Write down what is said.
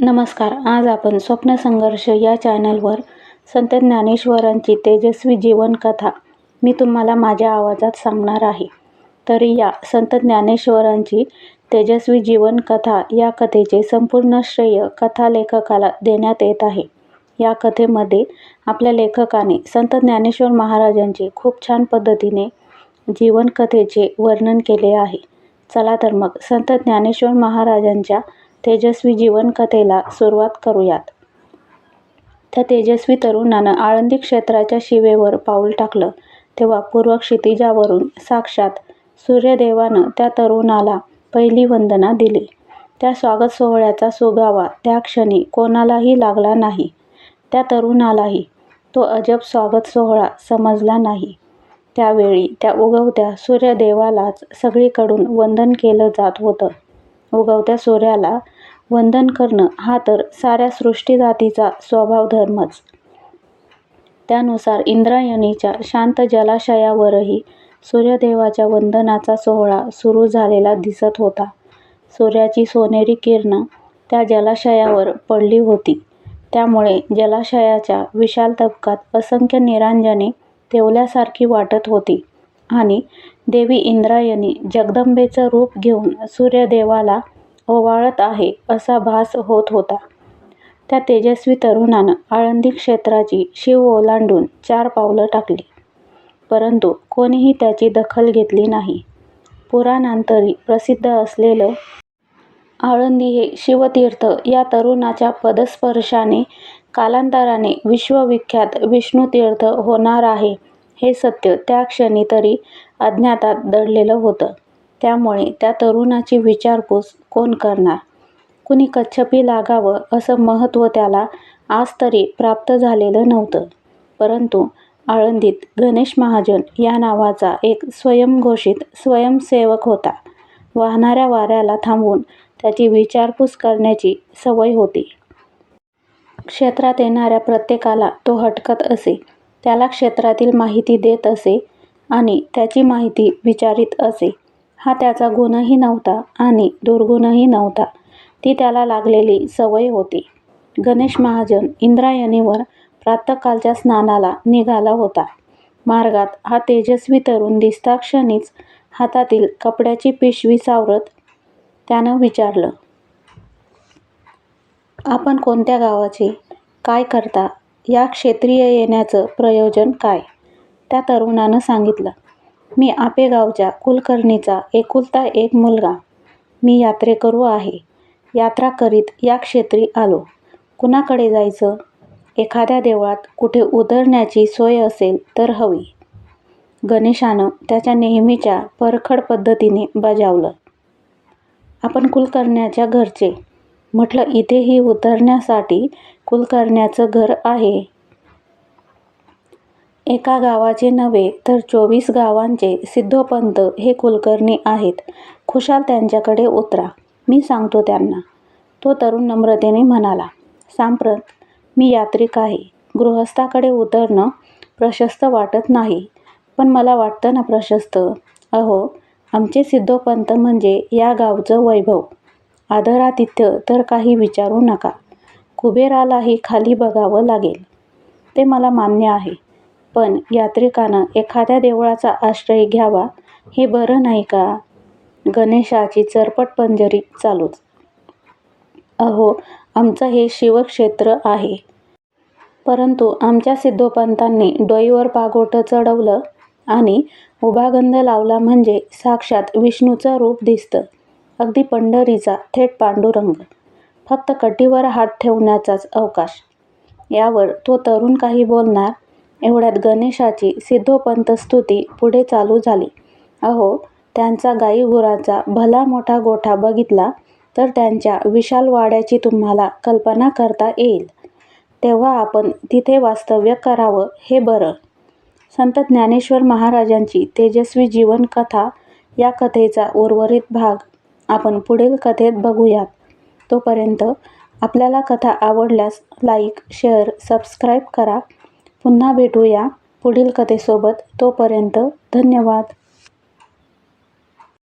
नमस्कार आज आपण स्वप्न संघर्ष या चॅनलवर संत ज्ञानेश्वरांची तेजस्वी जीवनकथा मी तुम्हाला माझ्या आवाजात सांगणार आहे. तर या संत ज्ञानेश्वरांची तेजस्वी जीवनकथा या कथेचे संपूर्ण श्रेय कथा लेखकाला देण्यात येत आहे. या कथेमध्ये आपल्या लेखकाने संत ज्ञानेश्वर महाराजांचे खूप छान पद्धतीने जीवनकथेचे वर्णन केले आहे. चला तर मग संत ज्ञानेश्वर महाराजांच्या तेजस्वी जीवनकथेला सुरुवात करूयात. त्या तेजस्वी तरुणानं आळंदी क्षेत्राच्या शिवेवर पाऊल टाकलं. तेव्हा पूर्व क्षितिजावरून साक्षात सूर्यदेवानं त्या तरुणाला पहिली वंदना दिली. त्या स्वागत सोहळ्याचा सुगावा त्या क्षणी कोणालाही लागला नाही. त्या तरुणालाही तो अजब स्वागत सोहळा समजला नाही. त्यावेळी त्या उगवत्या सूर्यदेवालाच सगळीकडून वंदन केलं जात होतं. उगवत्या सूर्याला वंदन करणं हा तर साऱ्या सृष्टीजातीचा स्वभाव धर्मच. त्यानुसार इंद्रायणीच्या शांत जलाशयावरही सूर्यदेवाच्या वंदनाचा सोहळा सुरू झालेला दिसत होता. सूर्याची सोनेरी किरणं त्या जलाशयावर पडली होती. त्यामुळे जलाशयाच्या विशाल तबकात असंख्य निरांजने तेवल्यासारखी वाटत होती आणि देवी इंद्रायणी जगदंबेचं रूप घेऊन सूर्यदेवाला ओवाळत आहे असा भास होत होता. त्या तेजस्वी तरुणानं आळंदी क्षेत्राची शिव ओलांडून चार पावलं टाकली. परंतु कोणीही त्याची दखल घेतली नाही. पुराणांतरी प्रसिद्ध असलेलं आळंदी हे शिवतीर्थ या तरुणाच्या पदस्पर्शाने कालांतराने विश्वविख्यात विष्णुतीर्थ होणार आहे हे सत्य त्या क्षणी तरी अज्ञातात दडलेलं होतं. त्यामुळे त्या तरुणाची विचारपूस कोण करणार? कुणी कच्छपी लागावं असं महत्त्व त्याला आज तरी प्राप्त झालेलं नव्हतं. परंतु आळंदीत गणेश महाजन या नावाचा एक स्वयंघोषित स्वयंसेवक होता. वाहणाऱ्या वाऱ्याला थांबवून त्याची विचारपूस करण्याची सवय होती. क्षेत्रात येणाऱ्या प्रत्येकाला तो हटकत असे त्याला क्षेत्रातील माहिती देत असे आणि त्याची माहिती विचारीत असे. हा त्याचा गुणही नव्हता आणि दुर्गुणही नव्हता. ती त्याला लागलेली सवय होती. गणेश महाजन इंद्रायणीवर प्रातःकालच्या स्नानाला निघाला होता. मार्गात हा तेजस्वी तरुण दिसताक्षणीच हातातील कपड्याची पिशवी सावरत त्यानं विचारलं आपण कोणत्या गावाचे? काय करता? या क्षेत्रीय येण्याचं प्रयोजन काय? त्या तरुणानं सांगितलं मी आपेगावच्या कुलकर्णीचा एकुलता एक मुलगा. मी यात्रेकरू आहे. यात्रा करीत या क्षेत्री आलो. कुणाकडे जायचं? एखाद्या देवळात कुठे उतरण्याची सोय असेल तर हवी. गणेशानं त्याच्या नेहमीच्या परखड पद्धतीने बजावलं. आपण कुलकर्ण्याच्या घरचे. म्हटलं इथेही उतरण्यासाठी कुलकर्ण्याचं घर आहे. एका गावाचे नव्हे तर चोवीस गावांचे सिद्धोपंत हे कुलकर्णी आहेत. खुशाल त्यांच्याकडे उतरा. मी सांगतो त्यांना. तो तरुण नम्रतेने म्हणाला सांप्रत मी यात्रिक आहे. गृहस्थाकडे उतरणं प्रशस्त वाटत नाही. पण मला वाटतं ना प्रशस्त. अहो आमचे सिद्धोपंत म्हणजे या गावचं वैभव. आदरातिथ्य तर काही विचारू नका. कुबेरालाही खाली बघावं लागेल. ते मला मान्य आहे. पण यात्रिकानं एखाद्या देवळाचा आश्रय घ्यावा हे बरं नाही का? गणेशाची चरपट पंजरी चालूच. अहो आमचं हे शिवक्षेत्र आहे. परंतु आमच्या सिद्धोपंतांनी डोईवर पागोटं चढवलं आणि उभागंध लावला म्हणजे साक्षात विष्णूचं रूप दिसतं. अगदी पंढरीचा थेट पांडुरंग. फक्त कटीवर हात ठेवण्याचाच अवकाश. यावर तो तरुण काही बोलणार एवढ्यात गणेशाची सिद्धोपंत स्तुती पुढे चालू झाली. अहो त्यांचा गाईगुरांचा भला मोठा गोठा बघितला तर त्यांच्या विशाल वाड्याची तुम्हाला कल्पना करता येईल. तेव्हा आपण तिथे वास्तव्य करावं हे बरं. संत ज्ञानेश्वर महाराजांची तेजस्वी जीवनकथा या कथेचा उर्वरित भाग आपण पुढील कथेत बघूयात. तोपर्यंत आपल्याला कथा आवडल्यास लाईक शेअर सबस्क्राईब करा. पुन्हा भेटूया पुढील कथेसोबत तोपर्यंत धन्यवाद.